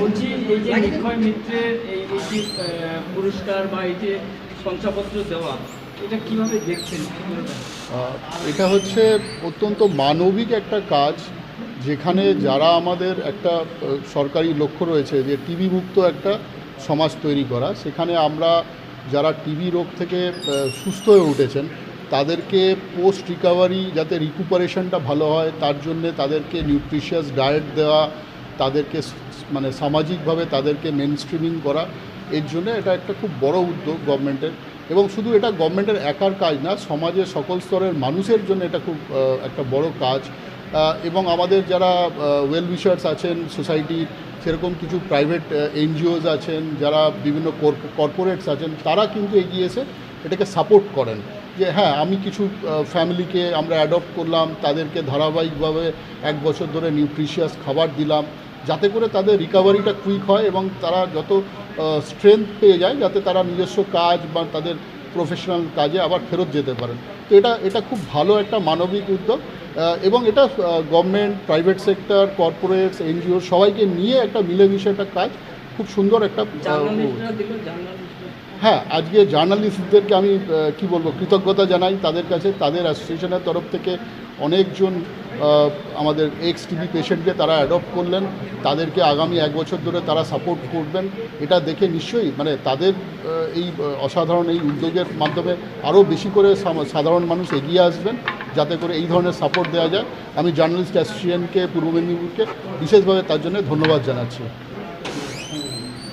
বলছি, এই যে নিক্ষয় মিত্রের এই যে পুরস্কার বা এই যে শংসাপত্র দেওয়া, এটা কীভাবে দেখছেন? এটা হচ্ছে অত্যন্ত মানবিক একটা কাজ, যেখানে যারা আমাদের একটা সরকারি লক্ষ্য রয়েছে যে টিবি মুক্ত একটা সমাজ তৈরি করা, সেখানে আমরা যারা টিবি রোগ থেকে সুস্থ হয়ে উঠেছেন, তাদেরকে পোস্ট রিকভারি যাতে রিকুপারেশনটা ভালো হয়, তার জন্যে তাদেরকে নিউট্রিশিয়াস ডায়েট দেওয়া তাদেরকে মানে সামাজিকভাবে তাদেরকে মেন স্ট্রিমিং করা, এর জন্য এটা একটা খুব বড় উদ্যোগ গভর্নমেন্টের এবং শুধু এটা গভর্নমেন্টের একার কাজ না, সমাজের সকল স্তরের মানুষের জন্য এটা খুব একটা বড় কাজ। এবং আমাদের যারা ওয়েল উইশার্স আছেন সোসাইটির সেরকম কিছু প্রাইভেট এনজিওজ আছেন, যারা বিভিন্ন কর্পোরেটস আছেন, তারা কিন্তু এগিয়ে এসে এটাকে সাপোর্ট করেন। যে হ্যাঁ আমি কিছু ফ্যামিলিকে আমরা অ্যাডপ্ট করলাম, তাদেরকে ধারাবাহিকভাবে এক বছর ধরে নিউট্রিশিয়াস খাবার দিলাম। যাতে করে তাদের রিকভারিটা কুইক হয় এবং তারা যত স্ট্রেংথ পেয়ে যায় যাতে তারা নিজস্ব কাজ বা তাদের প্রফেশনাল কাজে আবার ফেরত যেতে পারেন। তো এটা এটা খুব ভালো একটা মানবিক উদ্যোগ এবং এটা government private sector corporates NGO সবাইকে নিয়ে একটা মিলেমিশে একটা কাজ খুব সুন্দর একটা হ্যাঁ আজকে জার্নালিস্টদেরকে আমি কি বলব কৃতজ্ঞতা জানাই তাদের কাছে। তাদের অ্যাসোসিয়েশনের তরফ থেকে অনেকজন আমাদের এক্স টিবি পেশেন্টকে তারা অ্যাডপ্ট করলেন। তাদেরকে আগামী এক বছর ধরে তারা সাপোর্ট করবেন। এটা দেখে নিশ্চয়ই মানে তাদের এই অসাধারণ এই উদ্যোগের মাধ্যমে আরও বেশি করে সাধারণ মানুষ এগিয়ে আসবেন, যাতে করে এই ধরনের সাপোর্ট দেওয়া যায়। আমি জার্নালিস্ট অ্যাসোসিয়েশনকে পূর্ব মেদিনীপুরকে বিশেষভাবে তার জন্য ধন্যবাদ জানাচ্ছি।